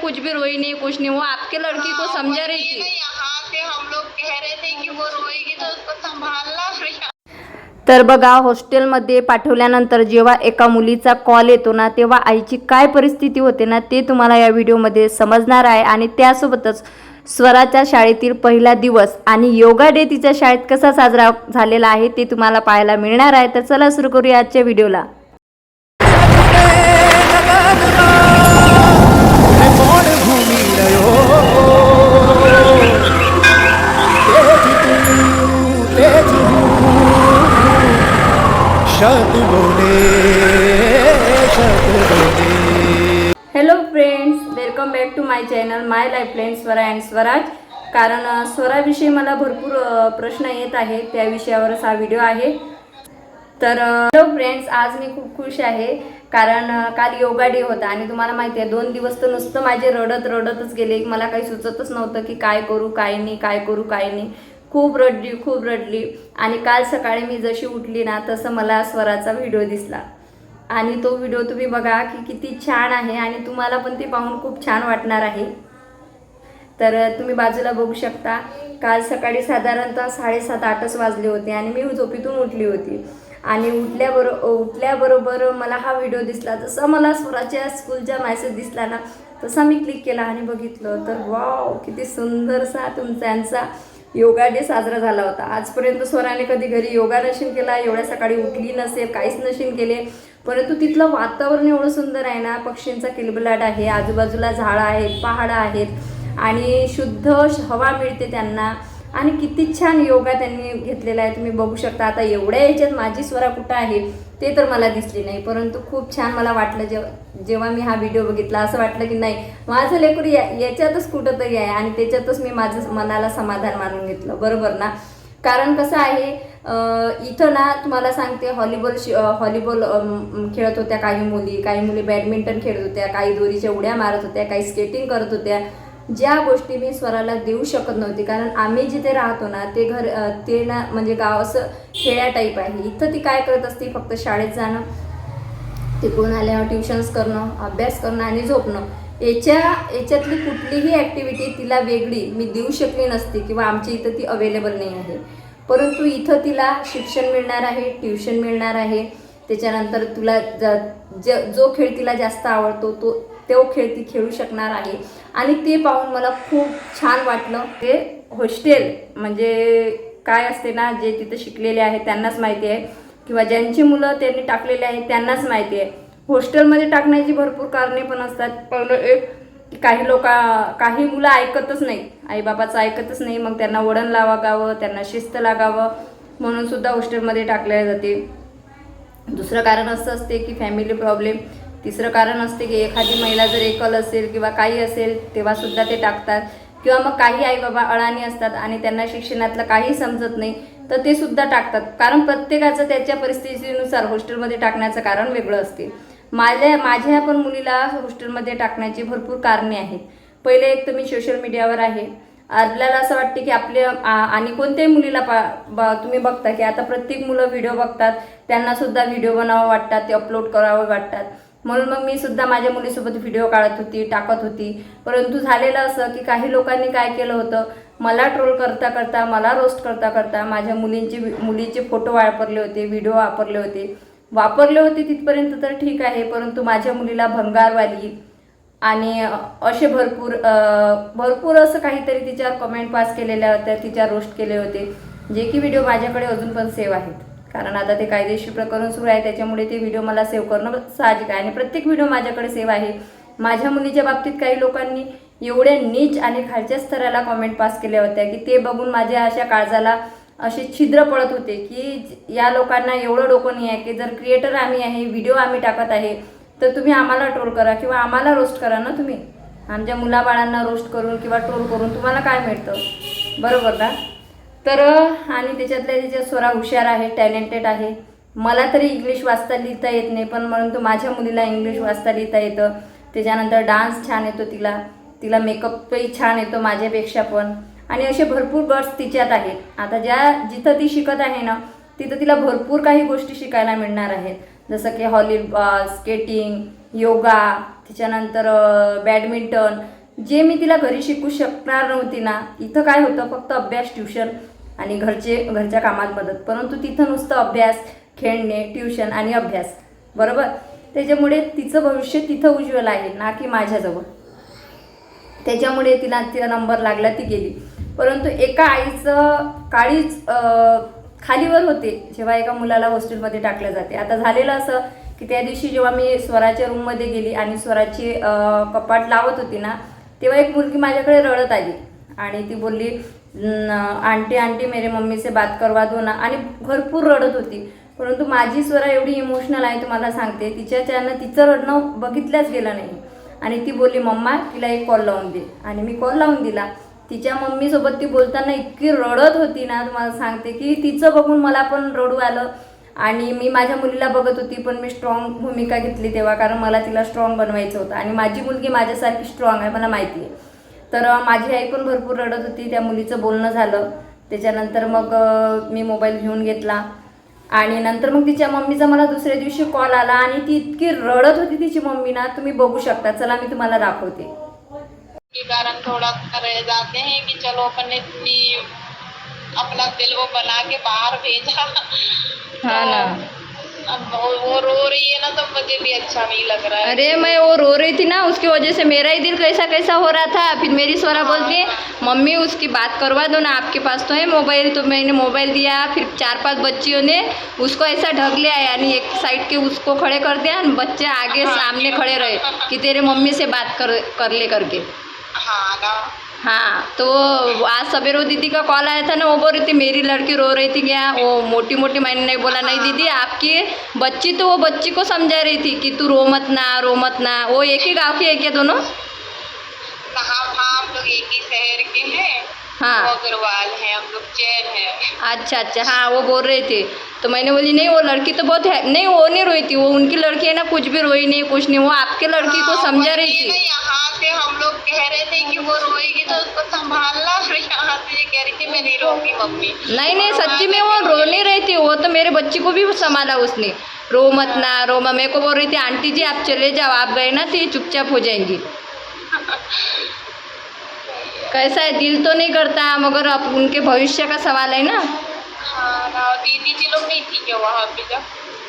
कुछ भी रोई नहीं कुछ नहीं। वो आपके लड़की को समझा रही थी। यहाँ पे हम लोग कह रहे थे कि वो रोएगी तो उसको संभालना तर बघा हॉस्टेलमध्ये पाठवल्यानंतर जेव्हा एका मुलीचा कॉल येतो ना तेव्हा आईची काय परिस्थिती होते ना ते तुम्हाला या व्हिडिओमध्ये समजणार आहे. आणि त्यासोबतच स्वराच्या शाळेतील पहिला दिवस आणि योगा डे तिच्या शाळेत कसा साजरा झालेला आहे ते तुम्हाला पाहायला मिळणार आहे. तर चला सुरू करूया आजच्या व्हिडिओला. Hello friends welcome back to my channel my life friend Swara and Swaraj कारण स्वराविषयी मला भरपूर प्रश्न येत आहे त्या विषयावरच हा व्हिडिओ आहे. तर हॅलो फ्रेंड्स आज मी खूप खुश आहे. कारण काल योगा डे होता आणि तुम्हाला माहिती आहे दोन दिवस तर नुसतं माझे रडत रडतच गेले मला काही सुचतच नव्हतं की काय करू काय नाही काय करू काय नाही. खूप रडली खूप रडली. आणि काल सकाळी मी जशी उठली ना तसं मला स्वराचा व्हिडिओ दिसला. आणि तो व्हिडिओ तुम्ही बघा की किती छान आहे आणि तुम्हाला पण ते पाहून खूप छान वाटणार आहे. तर तुम्ही बाजूला बघू शकता काल सकाळी साधारणतः साडेसात आठच वाजले होते आणि मी झोपीतून उठली होती. आणि उठल्याबरो उठल्याबरोबर मला हा व्हिडिओ दिसला. जसा मला स्वराच्या स्कूलचा मेसेज दिसला ना तसा मी क्लिक केला आणि बघितलं. तर वाव किती सुंदरसा तुमच्यांचा योगा डे साजरा झाला होता. आजपर्यंत स्वराने कधी घरी योगा नशीन केला एवढ्या सकाळी उठली नसेल काहीच नशीन केले. परंतु तिथलं वातावरण एवढं सुंदर आहे ना पक्षींचा किलबिलाट आहे आजूबाजूला झाडं आहेत पहाडं आहेत आणि शुद्ध हवा मिळते त्यांना. आणि किती छान योगा त्यांनी घेतलेला आहे. तुम्ही बघू शकता आता एवढ्या याच्यात माझी स्वरा कुठं आहे ते तर मला दिसली नाही. परंतु खूप छान मला वाटलं जेव्हा जेव्हा मी हा व्हिडिओ बघितला असं वाटलं की नाही माझं लेकरू या याच्यातच कुठंतरी आहे आणि त्याच्यातच मी माझं मनाला समाधान मानून घेतलं. बरोबर ना? कारण कसं आहे इथं ना तुम्हाला सांगते हॉलीबॉल शि हॉलीबॉल खेळत होत्या काही मुली काही मुली बॅडमिंटन खेळत होत्या काही दोरीच्या उड्या मारत होत्या काही स्केटिंग करत होत्या. ज्या गोष्टी मी स्वराला देऊ शकत नव्हती कारण आम्ही जिथे राहतो ना ते घर ते ना म्हणजे गाव असं खेड्या टाईप आहे. इथं ती काय करत असते? फक्त शाळेत जाणं तिकडून आल्यावर ट्युशन्स करणं अभ्यास करणं आणि झोपणं. याच्या याच्यातली कुठलीही ॲक्टिव्हिटी तिला वेगळी मी देऊ शकली नसती किंवा आमच्या इथं ती अवेलेबल नाही आहे. परंतु इथं तिला शिक्षण मिळणार आहे ट्युशन मिळणार आहे. त्याच्यानंतर तुला ज ज जो खेळ तिला जास्त आवडतो तो तो खेळ ती खेळू शकणार आहे. आणि ते पाहून मला खूप छान वाटलं. ते हॉस्टेल म्हणजे काय असते ना जे तिथं शिकलेले आहे त्यांनाच माहिती आहे. किंवा ज्यांची मुलं त्यांनी टाकलेले आहे त्यांनाच माहिती आहे. हॉस्टेलमध्ये टाकण्याची भरपूर कारणे पण असतात. पण एक काही लोक काही मुलं ऐकतच नाही. आईबाबाचं ऐकतच नाही. मग त्यांना वडण लावागावं त्यांना शिस्त लागावं म्हणून सुद्धा हॉस्टेलमध्ये टाकले जाते. दुसरं कारण असं असते की फॅमिली प्रॉब्लेम तिसरं कारण असते की एखादी महिला जर एकल असेल किंवा काही असेल तेव्हासुद्धा ते टाकतात. किंवा मग काही आई बाबा अळाणी असतात आणि त्यांना शिक्षणातलं काही समजत नाही तर ते सुद्धा टाकतात. कारण प्रत्येकाचं त्याच्या परिस्थितीनुसार हॉस्टेलमध्ये टाकण्याचं कारण वेगळं असते. माझ्या माझ्या पण मुलीला हॉस्टेलमध्ये टाकण्याची भरपूर कारणे आहेत. पहिले एक तर मी सोशल मीडियावर आहे. आपल्याला असं वाटते की आपल्या आ- आणि कोणत्याही मुलीला पा ब- तुम्ही बघता की आता प्रत्येक मुलं व्हिडिओ बघतात त्यांनासुद्धा व्हिडिओ बनावं वाटतात ते अपलोड करावं वाटतात. म्हणून मग मी सुद्धा माझ्या मुलीसोबत व्हिडिओ काढत होती टाकत होती. परंतु झालेलं असं की काही लोकांनी काय केलं होतं मला ट्रोल करता करता मला रोस्ट करता करता माझ्या मुलींचे मुलीचे फोटो वापरले होते व्हिडिओ वापरले होते. वापरले होते तिथपर्यंत तर ठीक आहे परंतु माझ्या मुलीला भंगारवाली आणि असे भरपूर भरपूर असं काहीतरी तिच्यावर कमेंट पास केलेल्या होत्या तिच्यावर रोस्ट केले होते. जे की व्हिडिओ माझ्याकडे अजून पण सेव्ह आहेत. कारण आता ते कायदेशीर प्रकरण सुरू आहे त्याच्यामुळे ते व्हिडिओ मला सेव्ह करणं साहजिक आहे. आणि प्रत्येक व्हिडिओ माझ्याकडे सेव्ह आहे. माझ्या मुलीच्या बाबतीत काही लोकांनी एवढ्या नीच आणि खालच्या स्तराला कॉमेंट पास केल्या होत्या की ते बघून माझ्या अशा काळजाला असे छिद्र पडत होते की या लोकांना एवढं डोकं नाही आहे की जर क्रिएटर आम्ही आहे व्हिडिओ आम्ही टाकत आहे तर तुम्ही आम्हाला ट्रोल करा किंवा आम्हाला रोस्ट करा ना तुम्ही? आमच्या मुलाबाळांना रोस्ट करून किंवा ट्रोल करून तुम्हाला काय मिळतं? बरोबर ना? तर आणि त्याच्यातल्या त्याच्या स्वरा हुशार आहे टॅलेंटेड आहे मला तरी इंग्लिश वाचता लिहिता येत नाही पण परंतु माझ्या मुलीला इंग्लिश वाचता लिहिता येतं. त्याच्यानंतर डान्स छान येतो तिला. तिला मेकअपही छान येतो माझ्यापेक्षा पण. आणि असे भरपूर गट्स तिच्यात आहेत. आता ज्या जिथं ती शिकत आहे ना तिथं तिला भरपूर काही गोष्टी शिकायला मिळणार आहेत. जसं की हॉलीबॉल स्केटिंग योगा त्याच्यानंतर uh, बॅडमिंटन जे मी तिला घरी शिकू शकणार नव्हती ना इथं काय होतं फक्त अभ्यास ट्युशन आणि घरचे घरच्या कामात मदत. परंतु तिथं नुसतं अभ्यास खेळणे ट्युशन आणि अभ्यास. बरोबर? त्याच्यामुळे तिचं भविष्य तिथं उज्ज्वल आहे ना की माझ्याजवळ. त्याच्यामुळे तिला तिला नंबर लागला ती गेली. परंतु एका आईचं काळीच खालीवर होते जेव्हा एका मुलाला हॉस्टेलमध्ये टाकलं जाते. आता झालेलं असं की त्या दिवशी जेव्हा मी स्वराच्या रूममध्ये गेली आणि स्वराची कपाट लावत होती ना तेव्हा एक मुलगी माझ्याकडे रडत आली. आणि ती बोलली आंटी आंटी मेरे मम्मी से बात करवा दो ना. आणि भरपूर रडत होती. परंतु माझी स्वरा एवढी इमोशनल आहे तुम्हाला सांगते तिच्याच्यानं तिचं रडणं बघितल्याच गेलं नाही. आणि ती बोलली मम्मा तिला एक कॉल लावून दे. आणि मी कॉल लावून दिला. तिच्या मम्मीसोबत ती बोलताना इतकी रडत होती ना तुम्हाला सांगते की तिचं बघून मला पण रडू आलं. आणि मी माझ्या मुलीला बघत होती पण मी स्ट्रॉंग भूमिका घेतली तेव्हा कारण मला तिला स्ट्रॉंग बनवायचं होतं. आणि माझी मुलगी माझ्यासारखी स्ट्रॉंग आहे मला माहिती आहे. तर माझी आई पण भरपूर रडत होती त्या मुलीचं बोलणं झालं. त्याच्यानंतर मग मी मोबाईल घेऊन घेतला. आणि नंतर मग तिच्या मम्मीचा मला दुसऱ्या दिवशी कॉल आला आणि ती इतकी रडत होती तिची मम्मी ना तुम्ही बघू शकता. चला मी तुम्हाला दाखवते. के कारण थोड़ा रह जाते हैं कि चलो अपन ने इतनी अपना दिल वो बना के बाहर भेजा. हाँ ना। वो, रो रही है ना तो मुझे भी अच्छा नहीं लग रहा है। अरे मैं वो रो रही थी ना उसकी वजह से मेरा ही दिल कैसा कैसा हो रहा था। फिर मेरी स्वरा बोलती है मम्मी उसकी बात करवा दो ना आपके पास तो है मोबाइल। तो मैंने मोबाइल दिया फिर चार पाँच बच्चियों ने उसको ऐसा ढक लिया यानी एक साइड के उसको खड़े कर दिया बच्चे आगे सामने खड़े रहे कि तेरे मम्मी से बात कर कर ले करके। हाँ हाँ तो आज सवेरे दीदी का कॉल आया था ना वो बोल रही थी मेरी लड़की रो रही थी क्या? वो मोटी मोटी मैंने नहीं बोला नहीं दीदी आपकी बच्ची तो वो बच्ची को समझा रही थी कि तू रो मत ना रो मत ना। वो एक ही गाँव की है क्या दोनों? हाँ, हाँ तो लोग एक ही हैं। अग्रवाल हैं हम लोग जैन हैं। अच्छा अच्छा हाँ वो बोल रहे थे। तो मैंने बोली नहीं वो लड़की तो बहुत है नहीं वो नहीं रोई थी वो उनकी लड़की है ना कुछ भी रोई नहीं कुछ नहीं वो आपके लड़की को हाँ, समझा रही थी। यहाँ से हम लोग कह रहे थे कि वो रोएगी तो उसको संभालना और यहाँ से ये कह रही थी मैं नहीं रोऊँगी मम्मी। नहीं नहीं सच्ची में वो रो नहीं रही थी वो तो मेरे बच्ची को भी संभाला उसने। रो मत ना रो मेरे को बोल रही थी आंटी जी आप चले जाओ आप गए ना तो ये चुपचाप हो जाएँगी। कैसा है? दिल तो नहीं करता है मगर अब उनके भविष्य का सवाल है ना। हाँ दीदी जी लोग नहीं थी क्या वहाँ पे जब?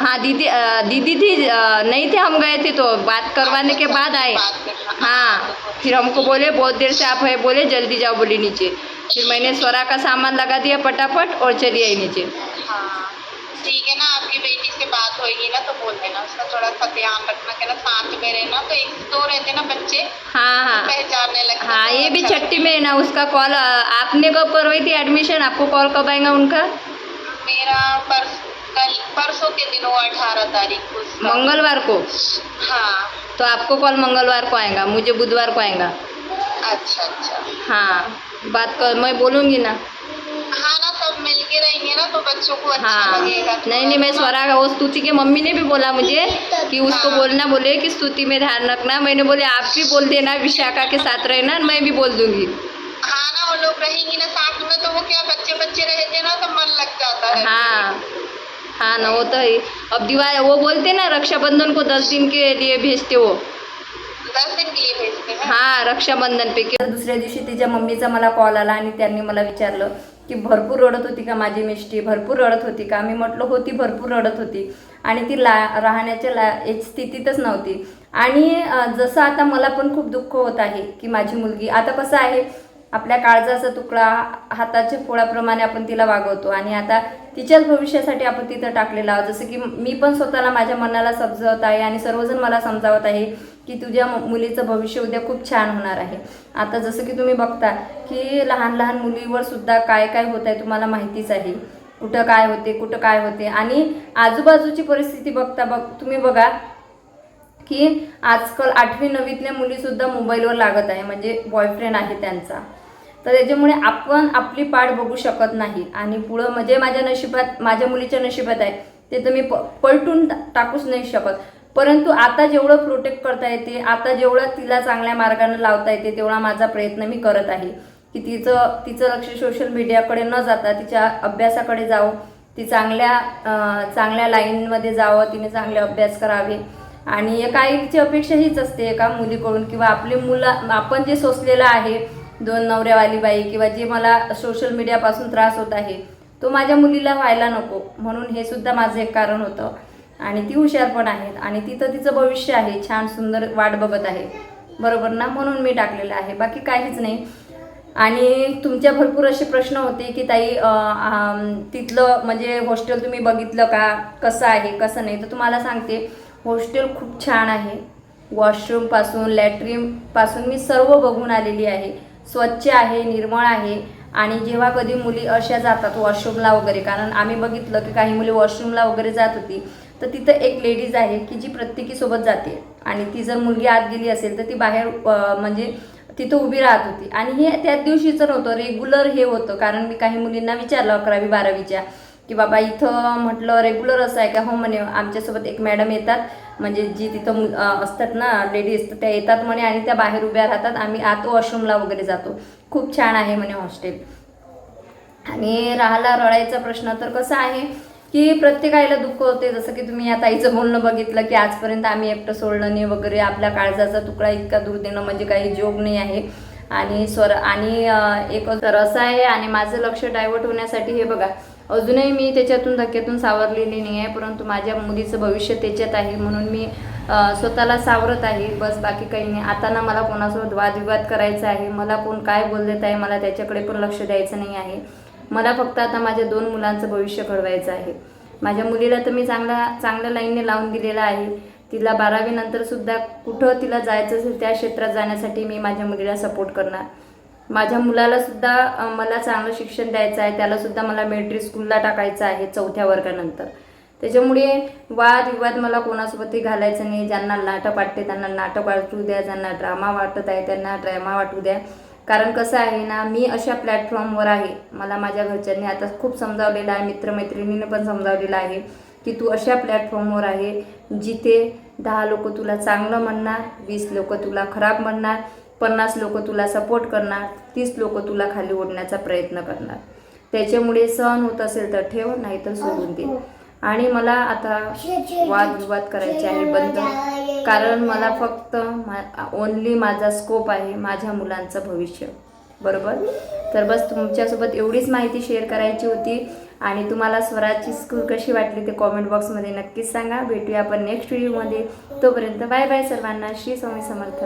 हाँ दीदी अ, दीदी थी नहीं थे हम गए थे तो बात करवाने के बाद आए। हाँ। फिर हमको बोले बहुत देर से आप है बोले जल्दी जाओ बोले नीचे। फिर मैंने स्वरा का सामान लगा दिया फटाफट और चली आई नीचे। हाँ ठीक है ना आपकी बेटी से बात होगी ना तो बोल देना उसका थोड़ा सा ध्यान रखना कहना साथ में रहना तो एक दो रहते ना बच्चे। हाँ हाँ। हाँ ये भी छठी में है ना उसका कॉल आपने कब करवाई थी एडमिशन आपको कॉल कब आएगा उनका? मेरा परस कल परसों के दिन हुआ अठारह तारीख को मंगलवार को? हाँ। तो आपको कॉल मंगलवार को आएगा मुझे बुधवार को आएगा। अच्छा अच्छा। हाँ बात कर मैं बोलूँगी ना। हाँ ना मिलके रहेंगे ना तो बच्चों को अच्छा हाँ। लगेगा। नहीं नहीं मैं स्वरा वो स्तुति के मम्मी ने भी बोला मुझे कि उसको हाँ। बोलना बोले कि स्तुति में ध्यान रखना। मैंने बोले आप भी बोल देना विशाखा के साथ रहना मैं भी बोल दूँगी। हाँ ना वो लोग रहेंगी ना साथ में तो वो क्या बच्चे बच्चे रहते ना तो मन लग जाता है। हाँ। हाँ ना वो तो है अब दिवाली वो बोलते ना रक्षाबंधन को दस दिन के लिए भेजते वो। दस दिन के लिए भेजते हैं? हाँ रक्षाबंधन पैकी दुसऱ्या दिवशी तिच्या मम्मीचा मला कॉल आला आणि त्यांनी मला विचारलं की भरपूर रडत होती का माझी मिष्टी? भरपूर रडत होती का? मी म्हटलं होती भरपूर रडत होती. आणि ती ला राहण्याच्या ला एक स्थितीतच नव्हती. आणि जसं आता मला पण खूप दुःख होत आहे की माझी मुलगी आता कसं आहे आपल्या काळजाचा तुकडा हाताच्या फोळाप्रमाणे आपण तिला वागवतो. आणि आता तिच्याच भविष्यासाठी आपण तिथं टाकलेलं आहोत. जसं की मी पण स्वतःला माझ्या मनाला समजवत आहे आणि सर्वजण मला समजावत आहे की तुझ्या मुलीचं भविष्य उद्या खूप छान होणार आहे. आता जसं की तुम्ही बघता की लहान लहान मुलीवर सुद्धा काय काय होत आहे तुम्हाला माहितीच आहे. कुठं काय होते कुठं काय होते. आणि आजूबाजूची परिस्थिती बघता बघ तुम्ही बघा की आजकाल आठवी नववीतल्या मुलीसुद्धा मोबाईलवर लागत आहे. म्हणजे बॉयफ्रेंड आहे त्यांचा. तर त्याच्यामुळे आपण आपली पाठ बघू शकत नाही. आणि पुढं म्हणजे माझ्या नशिबात माझ्या मुलीच्या नशिबात आहे ते तर मी प पलटून टाकूच नाही शकत. परंतु आता जेवढं प्रोटेक्ट करता येते आता जेवढं तिला चांगल्या मार्गाने लावता येते तेवढा माझा प्रयत्न मी करत आहे. की तिचं तिचं लक्ष सोशल मीडियाकडे न जाता तिच्या अभ्यासाकडे जावं ती चांगल्या चांगल्या लाईनमध्ये जावं तिने चांगले अभ्यास करावे. आणि एका आईची अपेक्षा हीच असते एका मुलीकडून किंवा आपली मुलं आपण जे सोसलेलं आहे दोन नवऱ्यावाली बाई किंवा जे मला सोशल मीडियापासून त्रास होत आहे तो माझ्या मुलीला व्हायला नको. म्हणून हे सुद्धा माझं एक कारण होतं. आणि ती हुशार पण आहेत आणि तिथं तिचं भविष्य आहे छान सुंदर वाट बघत आहे. बरोबर ना? म्हणून मी टाकलेलं आहे. बाकी काहीच नाही. आणि तुमच्या भरपूर असे प्रश्न होते की ताई तिथलं म्हणजे हॉस्टेल तुम्ही बघितलं का? कसं आहे कसं नाही? तर तुम्हाला सांगते हॉस्टेल खूप छान आहे. वॉशरूमपासून लॅट्रिनपासून मी सर्व बघून आलेली आहे. स्वच्छ आहे निर्मळ आहे. आणि जेव्हा कधी मुली अशा जातात वॉशरूमला वगैरे कारण आम्ही बघितलं की काही मुली वॉशरूमला वगैरे जात होती तर तिथं एक लेडीज आहे की जी प्रत्येकीसोबत जाते. आणि ती जर मुलगी आत गेली असेल तर ती बाहेर म्हणजे तिथं उभी राहत होती. आणि हे त्याच दिवशीचं नव्हतं रेग्युलर हे होतं. कारण मी काही मुलींना विचारलं अकरावी बारावीच्या की बाबा इथं म्हटलं रेग्युलर असं आहे का? हो म्हणे आमच्यासोबत एक मॅडम येतात. म्हणजे जी तिथं असतात ना लेडीज तर त्या येतात म्हणे आणि त्या बाहेर उभ्या राहतात. आम्ही आत वॉशरूमला वगैरे जातो. खूप छान आहे म्हणे हॉस्टेल आणि राहिला रडायचा प्रश्न तर कसं आहे की प्रत्येक आईला दुःख होते. जसं की तुम्ही या ताईचं बोलणं बघितलं की आजपर्यंत आम्ही एकटं सोडलं नाही वगैरे. आपल्या काळजाचा तुकडा इतका दूर देणं म्हणजे काही जोग नाही आहे. आणि स्वर आणि एक तर असं आहे आणि माझं लक्ष डायव्हर्ट होण्यासाठी हे बघा. अजूनही मी त्याच्यातून धक्क्यातून सावरलेली नाही आहे परंतु माझ्या मुलीचं भविष्य त्याच्यात आहे म्हणून मी स्वतःला सावरत आहे. बस बाकी काही नाही. आता ना मला कोणासोबत वादविवाद करायचा आहे मला कोण काय बोलत आहे मला त्याच्याकडे पण लक्ष द्यायचं नाही आहे. मला फक्त आता माझ्या दोन मुलांचं भविष्य घडवायचं आहे. माझ्या मुलीला तर मी चांगला चांगल्या लाईनने लावून दिलेला आहे. तिला बारावीनंतरसुद्धा कुठं तिला जायचं असेल त्या क्षेत्रात जाण्यासाठी मी माझ्या मुलीला सपोर्ट करणार. माझ्या मुलाला सुद्धा मला चांगलं शिक्षण द्यायचं आहे. त्याला सुद्धा मला मिलिटरी स्कूलला टाकायचं आहे चौथ्या वर्गानंतर. त्याच्यामुळे वाद विवाद मला कोणासोबतही घालायचं नाही. ज्यांना नाटक वाटते त्यांना नाटक वाटू द्या. ज्यांना ड्रामा वाटत आहे त्यांना ड्रामा वाटू द्या. कारण कसं आहे ना मी अशा प्लॅटफॉर्मवर आहे. मला माझ्या घरच्यांनी आता खूप समजावलेलं आहे. मित्रमैत्रिणीने पण समजावलेलं आहे की तू अशा प्लॅटफॉर्मवर आहे जिथे दहा लोक तुला चांगलं म्हणणार वीस लोक तुला खराब म्हणणार पन्नास लोक तुला सपोर्ट करणार तीस लोक तुला खाली ओढण्याचा प्रयत्न करणार. त्याच्यामुळे सहन होत असेल तर ठेव नाही तर सोडून दे. आणि मला आता वादविवाद करायचे आहे बंद. कारण मला फक्त ओनली माझा स्कोप आहे माझ्या मुलांचं भविष्य. बरोबर? तर बस तुमच्यासोबत एवढीच माहिती शेअर करायची होती. आणि तुम्हाला स्वराची स्कूल कशी वाटली ते कॉमेंट बॉक्समध्ये नक्कीच सांगा. भेटूया आपण नेक्स्ट व्हिडिओमध्ये तोपर्यंत बाय बाय सर्वांना. श्री स्वामी समर्थ.